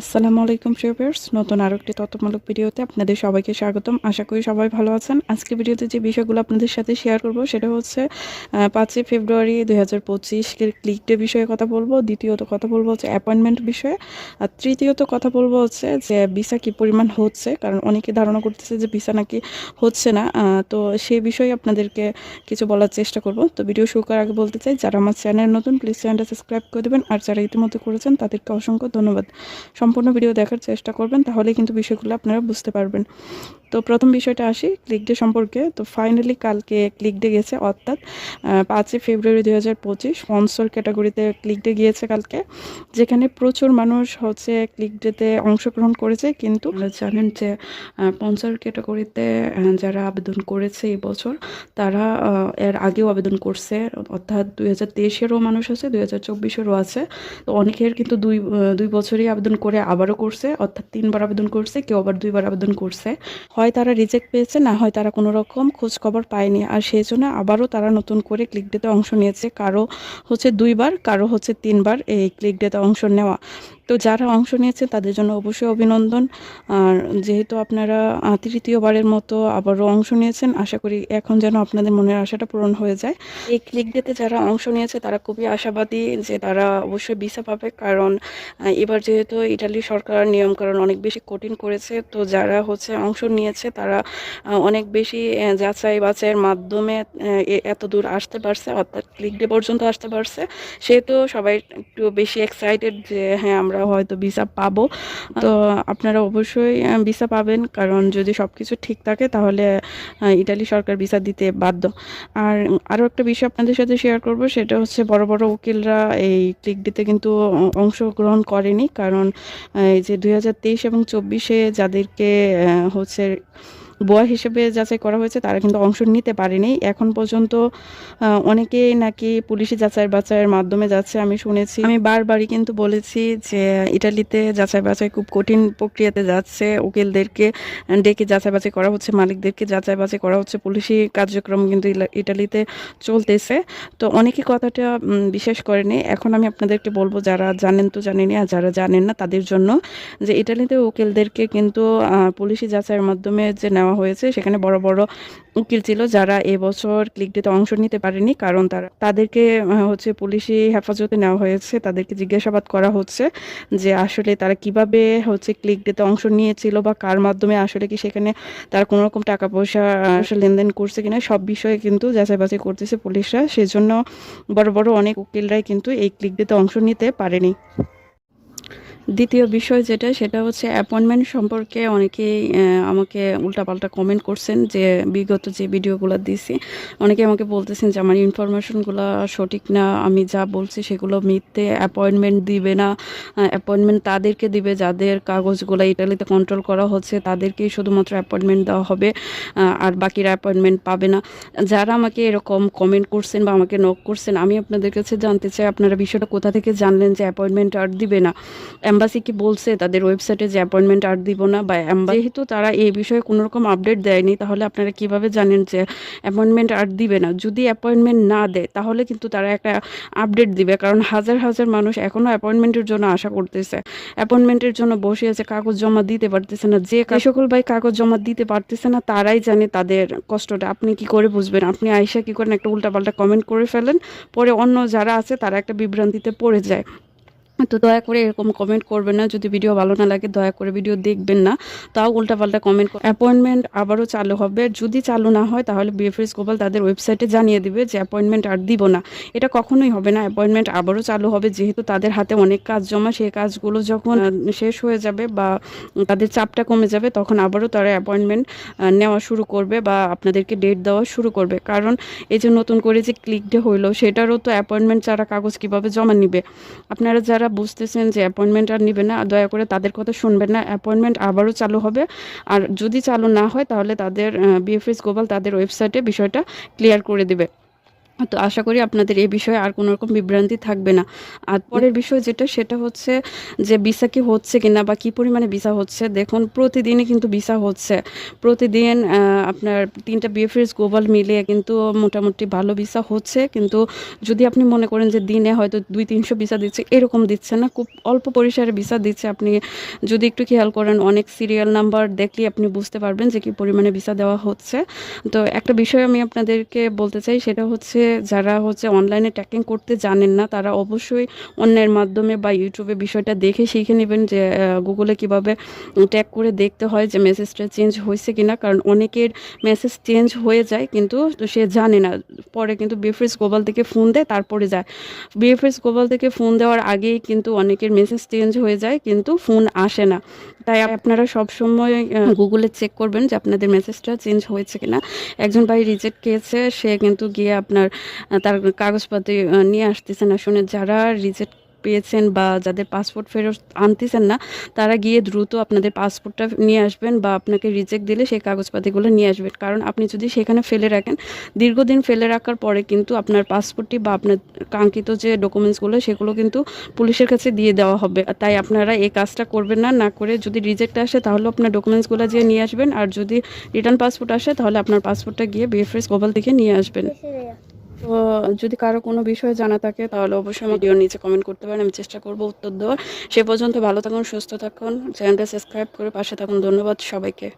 আসসালামু আলাইকুম ফ্রিয়ার্স নতুন আরও একটি তথ্যমূলক ভিডিওতে আপনাদের সবাইকে স্বাগতম। আশা করি সবাই ভালো আছেন। আজকে ভিডিওতে যে বিষয়গুলো আপনাদের সাথে শেয়ার করব, সেটা হচ্ছে পাঁচই ফেব্রুয়ারি দুই হাজার পঁচিশ ক্লিক ডে বিষয়ে কথা বলব, দ্বিতীয়ত কথা বলব হচ্ছে অ্যাপয়েন্টমেন্ট বিষয়ে, আর তৃতীয়ত কথা বলব হচ্ছে যে ভিসা কি পরিমাণ হচ্ছে, কারণ অনেকে ধারণা করতেছে যে ভিসা নাকি হচ্ছে না তো সেই বিষয়ে আপনাদেরকে কিছু বলার চেষ্টা করব। তো ভিডিও শুরু করার আগে বলতে চাই, যারা আমার চ্যানেল নতুন প্লিজ চ্যানেলটা সাবস্ক্রাইব করে দেবেন, আর যারা ইতিমধ্যে করেছেন, তাদেরকে অসংখ্য ধন্যবাদ। সম্পূর্ণ ভিডিও দেখার চেষ্টা করবেন তাহলে কিন্তু বিষয়গুলো আপনারা বুঝতে পারবেন। তো প্রথম বিষয়টা আসি ক্লিক ডে সম্পর্কে। তো ফাইনালি কালকে ক্লিক ডে গেছে, অর্থাৎ পাঁচই ফেব্রুয়ারি দুই হাজার পঁচিশ স্পন্সর ক্যাটাগরিতে ক্লিক ডে গিয়েছে কালকে, যেখানে প্রচুর মানুষ হচ্ছে ক্লিক ডেতে অংশগ্রহণ করেছে, কিন্তু জানেন যে স্পন্সর ক্যাটাগরিতে যারা আবেদন করেছে এই বছর, তারা এর আগেও আবেদন করছে, অর্থাৎ দুই হাজার তেইশেরও মানুষ আছে, দুই হাজার চব্বিশেরও আছে। তো অনেকের কিন্তু দুই দুই বছরই আবেদন করে আবারও করছে, অর্থাৎ তিনবার আবেদন করছে, কেউ আবার দুইবার আবেদন করছে। হয় তারা রিজেক্ট পেয়েছে, না হয় তারা কোনো রকম খোঁজ খবর পায়নি। আর সেই জন্য আবারও তারা নতুন করে ক্লিক ডেতে অংশ নিয়েছে। কারও হচ্ছে দুইবার, কারও হচ্ছে তিনবার এই ক্লিক ডেতে অংশ নেওয়া। তো যারা অংশ নিয়েছে তাদের জন্য অবশ্যই অভিনন্দন। আর যেহেতু আপনারা তৃতীয়বারের মতো আবারও অংশ নিয়েছেন, আশা করি এখন যেন আপনাদের মনের আশাটা পূরণ হয়ে যায়। এই ক্লিক ডেতে যারা অংশ নিয়েছে তারা খুবই আশাবাদী যে তারা অবশ্যই ভিসা পাবে। কারণ এবার যেহেতু ইটালি সরকার নিয়মকানুন অনেক বেশি কঠিন করেছে, তো যারা হচ্ছে অংশ নিয়েছে তারা অনেক বেশি যাচাই বাছাইয়ের মাধ্যমে এত দূর আসতে পারছে, অর্থাৎ ক্লিক ডে পর্যন্ত আসতে পারছে। সেহেতু সবাই একটু বেশি এক্সাইটেড যে হ্যাঁ আমরা হয়তো ভিসা পাবো। তো আপনারা অবশ্যই ভিসা পাবেন। কারণ যদি সব কিছু ঠিক থাকে, তাহলে ইটালি সরকার ভিসা দিতে বাধ্য। আর আরও একটা বিষয় আপনাদের সাথে শেয়ার করব, সেটা হচ্ছে বড় বড় উকিলরা এই ক্লিক দিতে কিন্তু অংশগ্রহণ করেনি। কারণ এই যে দুই হাজার তেইশ এবং চব্বিশে যাদেরকে হচ্ছে বোয়া হিসেবে যাচাই করা হয়েছে, তারা কিন্তু অংশ নিতে পারেনি। এখন পর্যন্ত অনেকেই নাকি পুলিশি যাচাই বাছাইয়ের মাধ্যমে যাচ্ছে, আমি শুনেছি। আমি বারবারই কিন্তু বলেছি যে, ইটালিতে যাচাই বাছাই খুব কঠিন প্রক্রিয়াতে যাচ্ছে। উকিলদেরকে ডেকে যাচাই বাছাই করা হচ্ছে, মালিকদেরকে যাচাই বাছাই করা হচ্ছে, পুলিশি কার্যক্রম কিন্তু ইটালিতে চলতেছে। তো অনেকে কথাটা বিশ্বাস করেনি। এখন আমি আপনাদেরকে বলব, যারা জানেন তো জানেনি, আর যারা জানেন না, তাদের জন্য যে, ইটালিতে উকিলদেরকে কিন্তু পুলিশি যাচাইয়ের মাধ্যমে যে নেওয়া হয়েছে। সেখানে বড় বড় উকিল ছিল যারা এবছর ক্লিক ডেতে অংশ নিতে পারেনি, কারণ তারা, তাদেরকে হচ্ছে পুলিশি হেফাজতে নেওয়া হয়েছে। তাদেরকে জিজ্ঞাসাবাদ করা হচ্ছে যে আসলে তারা কীভাবে হচ্ছে ক্লিক ডেতে অংশ নিয়েছিল বা কার মাধ্যমে আসলে কি সেখানে তারা কোনো রকম টাকা পয়সা আসলে লেনদেন করছে কিনা, সব বিষয়ে কিন্তু যাচাই বাছাই করতেছে পুলিশরা। সেজন্য বড় বড় অনেক উকিলরাই কিন্তু এই ক্লিক ডেতে অংশ নিতে পারেনি। দ্বিতীয় বিষয় যেটা, সেটা হচ্ছে অ্যাপয়েন্টমেন্ট সম্পর্কে অনেকেই আমাকে উল্টাপাল্টা কমেন্ট করছেন যে বিগত যে ভিডিওগুলো দিছি, অনেকে আমাকে বলতেছেন যে আমার ইনফরমেশনগুলো সঠিক না, আমি যা বলছি সেগুলো মিথ্যে অ্যাপয়েন্টমেন্ট দিবে না অ্যাপয়েন্টমেন্ট তাদেরকে দিবে যাদের কাগজগুলো ইটালিতে কন্ট্রোল করা হচ্ছে, তাদেরকেই শুধুমাত্র অ্যাপয়েন্টমেন্ট দেওয়া হবে আর বাকিরা অ্যাপয়েন্টমেন্ট পাবে না। যারা আমাকে এরকম কমেন্ট করছেন বা আমাকে নক করছেন, আমি আপনাদের কাছে জানতে চাই, আপনারা বিষয়টা কোথা থেকে জানলেন যে অ্যাপয়েন্টমেন্ট আর দিবে না? এম্বাসি কি বলছে, তাদের ওয়েবসাইটে যে অ্যাপয়েন্টমেন্ট আর দিব না বা যেহেতু তারা এই বিষয়ে কোনো রকম আপডেট দেয়নি, তাহলে আপনারা কীভাবে জানেন যে অ্যাপয়েন্টমেন্ট আর দিবে না? যদি অ্যাপয়েন্টমেন্ট না দেয়, তাহলে কিন্তু তারা একটা আপডেট দিবে, কারণ হাজার হাজার মানুষ এখনও অ্যাপয়েন্টমেন্টের জন্য আশা করতেছে। অ্যাপয়েন্টমেন্টের জন্য বসে আছে, কাগজ জমা দিতে পারতেছে না। যে সকল ভাই কাগজ জমা দিতে পারতেছে না, তারাই জানে তাদের কষ্টটা। আপনি কি করে বুঝবেন? আপনি আইসা কি করেন? একটা উল্টাপাল্টা কমেন্ট করে ফেলেন, পরে অন্য যারা আছে, তারা একটা বিভ্রান্তিতে পড়ে যায়। তো দয়া করে এরকম কমেন্ট করবেন না। যদি ভিডিও ভালো না লাগে, দয়া করে ভিডিও দেখবেন না। তাও উল্টাপাল্টা কমেন্ট অ্যাপয়েন্টমেন্ট আবারও চালু হবে। যদি চালু না হয়, তাহলে বিএফএস গ্লোবাল তাদের ওয়েবসাইটে জানিয়ে দিবে যে অ্যাপয়েন্টমেন্ট আর দিব না। এটা কখনোই হবে না। অ্যাপয়েন্টমেন্ট আবারও চালু হবে। যেহেতু তাদের হাতে অনেক কাজ জমা, সেই কাজগুলো যখন শেষ হয়ে যাবে বা তাদের চাপটা কমে যাবে, তখন আবারও তারা অ্যাপয়েন্টমেন্ট নেওয়া শুরু করবে বা আপনাদেরকে ডেট দেওয়া শুরু করবে। কারণ এই যে নতুন করে যে ক্লিক ডে হইল, সেটারও তো অ্যাপয়েন্টমেন্ট ছাড়া কাগজ কীভাবে জমা নিবে? আপনারা যারা বুঝতেছেন যে অ্যাপয়েন্টমেন্ট আর নেবে না দয়া করে তাদের কথা শুনবেন না। অ্যাপয়েন্টমেন্ট আবারও চালু হবে। আর যদি চালু না হয়, তাহলে তাদের বিএফএস গ্লোবাল তাদের ওয়েবসাইটে বিষয়টা ক্লিয়ার করে দিবে। তো আশা করি আপনাদের এই বিষয়ে আর কোনো রকম বিভ্রান্তি থাকবে না। আর পরের বিষয় যেটা, সেটা হচ্ছে যে ভিসা কি হচ্ছে কিনা বা কি পরিমাণে ভিসা হচ্ছে, দেখুন প্রতিদিনই কিন্তু ভিসা হচ্ছে। প্রতিদিন আপনার তিনটা বিএফএস গ্লোবাল মিলিয়ে কিন্তু মোটামুটি ভালো ভিসা হচ্ছে। কিন্তু যদি আপনি মনে করেন যে দিনে হয়তো দুই তিনশো ভিসা দিচ্ছে, এরকম দিচ্ছে না। খুব অল্প পরিসরে ভিসা দিচ্ছে। আপনি যদি একটু খেয়াল করেন, অনেক সিরিয়াল নাম্বার দেখলে আপনি বুঝতে পারবেন যে কি পরিমাণে ভিসা দেওয়া হচ্ছে। তো একটা বিষয় আমি আপনাদেরকে বলতে চাই, সেটা হচ্ছে যারা হচ্ছে অনলাইনে ট্র্যাকিং করতে জানেন না, তারা অবশ্যই অন্যের মাধ্যমে বা ইউটিউবে বিষয়টা দেখে শিখে নেবেন যে গুগলে কীভাবে ট্যাগ করে দেখতে হয় যে মেসেজটা চেঞ্জ হয়েছে কিনা। কারণ অনেকের মেসেজ চেঞ্জ হয়ে যায় কিন্তু সে জানে না। পরে কিন্তু বিএফএস গ্লোবাল থেকে ফোন দেয়, তারপরে যায়। বিএফএস গ্লোবাল থেকে ফোন দেওয়ার আগেই কিন্তু অনেকের মেসেজ চেঞ্জ হয়ে যায়, কিন্তু ফোন আসে না। তাই আপনারা সবসময় গুগলে চেক করবেন যে আপনাদের মেসেজটা চেঞ্জ হয়েছে কিনা। একজন ভাই রিজেক্ট খেয়েছে, সে কিন্তু গিয়ে আপনার তার কাগজপাতি আহ, নিয়ে আসতেছে না শুনে যারা রিজেক্ট পেয়েছেন বা যাদের পাসপোর্ট ফেরত আনতেছেন না তারা গিয়ে দ্রুত আপনাদের পাসপোর্টটা নিয়ে আসবেন বা আপনাকে রিজেক্ট দিলে সেই কাগজপাতিগুলো নিয়ে আসবেন। কারণ আপনি যদি সেখানে ফেলে রাখেন দীর্ঘদিন ফেলে রাখার পরে কিন্তু আপনার পাসপোর্টটি বা আপনার কাঙ্ক্ষিত যে ডকুমেন্টসগুলো সেগুলো কিন্তু পুলিশের কাছে দিয়ে দেওয়া হবে। তাই আপনারা এই কাজটা করবেন না না করে যদি রিজেক্ট আসে তাহলে আপনার ডকুমেন্টসগুলো যেয়ে নিয়ে আসবেন। আর যদি রিটার্ন পাসপোর্ট আসে তাহলে আপনার পাসপোর্টটা গিয়ে বিএফএস গ্লোবাল থেকে নিয়ে আসবেন। তো যদি কারও কোনো বিষয়ে জানা থাকে, তাহলে অবশ্যই আমার ভিডিওর নিচে কমেন্ট করতে পারেন, আমি চেষ্টা করব উত্তর দেওয়ার। সে পর্যন্ত ভালো থাকুন, সুস্থ থাকুন, চ্যানেলটা সাবস্ক্রাইব করে পাশে থাকুন, ধন্যবাদ সবাইকে।